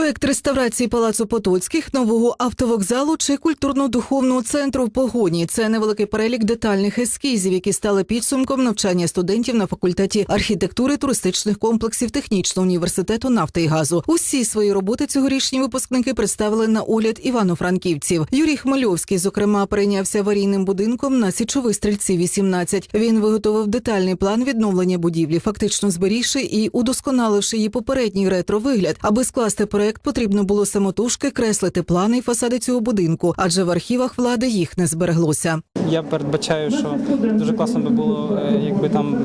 Проект реставрації палацу Потоцьких, нового автовокзалу чи культурно-духовного центру в погоні це невеликий перелік детальних ескізів, які стали підсумком навчання студентів на факультеті архітектури туристичних комплексів технічного університету нафти і газу. Усі свої роботи цьогорічні випускники представили на огляд івано-франківців. Юрій Хмельовський, зокрема, перейнявся аварійним будинком на січових стрільці 18. Він виготовив детальний план відновлення будівлі, фактично зберігши і удосконаливши її попередній ретро-вигляд. Аби скласти проект, потрібно було самотужки креслити плани і фасади цього будинку, адже в архівах влади їх не збереглося. Я передбачаю, що дуже класно би було, е, якби там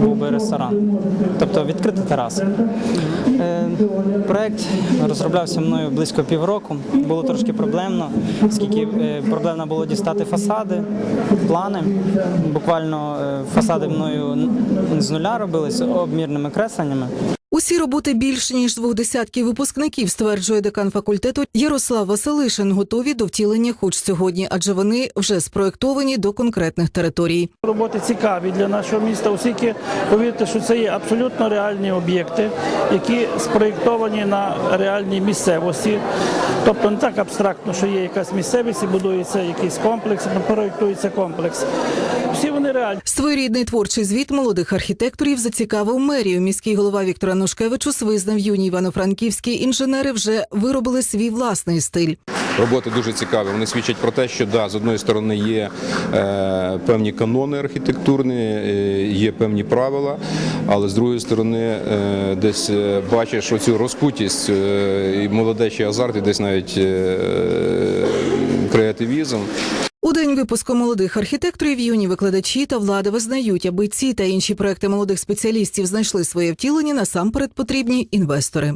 був би ресторан, тобто відкрита тераса. Е, Проект розроблявся мною близько півроку. Було трошки проблемно, оскільки е, проблемно було дістати фасади, плани. Буквально фасади мною з нуля робилися обмірними кресленнями. Усі роботи більше ніж двох десятків випускників, стверджує декан факультету Ярослав Василишин, готові до втілення хоч сьогодні, адже вони вже спроектовані до конкретних територій. Роботи цікаві для нашого міста, оскільки повірте, що це є абсолютно реальні об'єкти, які спроєктовані на реальній місцевості. Тобто не так абстрактно, що є якась місцевість і будується якийсь комплекс, проєктується комплекс. Всі вони реальні. Своєрідний творчий звіт молодих архітекторів зацікавив мерію. Міський голова Віктор Анушкевичус визнав юні івано-франківські інженери вже виробили свій власний стиль. Роботи дуже цікаві. Вони свідчать про те, що да, з одної сторони є е, певні канони архітектурні, е, є певні правила, але з другої сторони е, десь е, бачиш оцю розкутість е, і молодечий азарт, і десь навіть е, креативізм. У день випуску молодих архітекторів юні викладачі та влада визнають, аби ці та інші проекти молодих спеціалістів знайшли своє втілення, насамперед потрібні інвестори.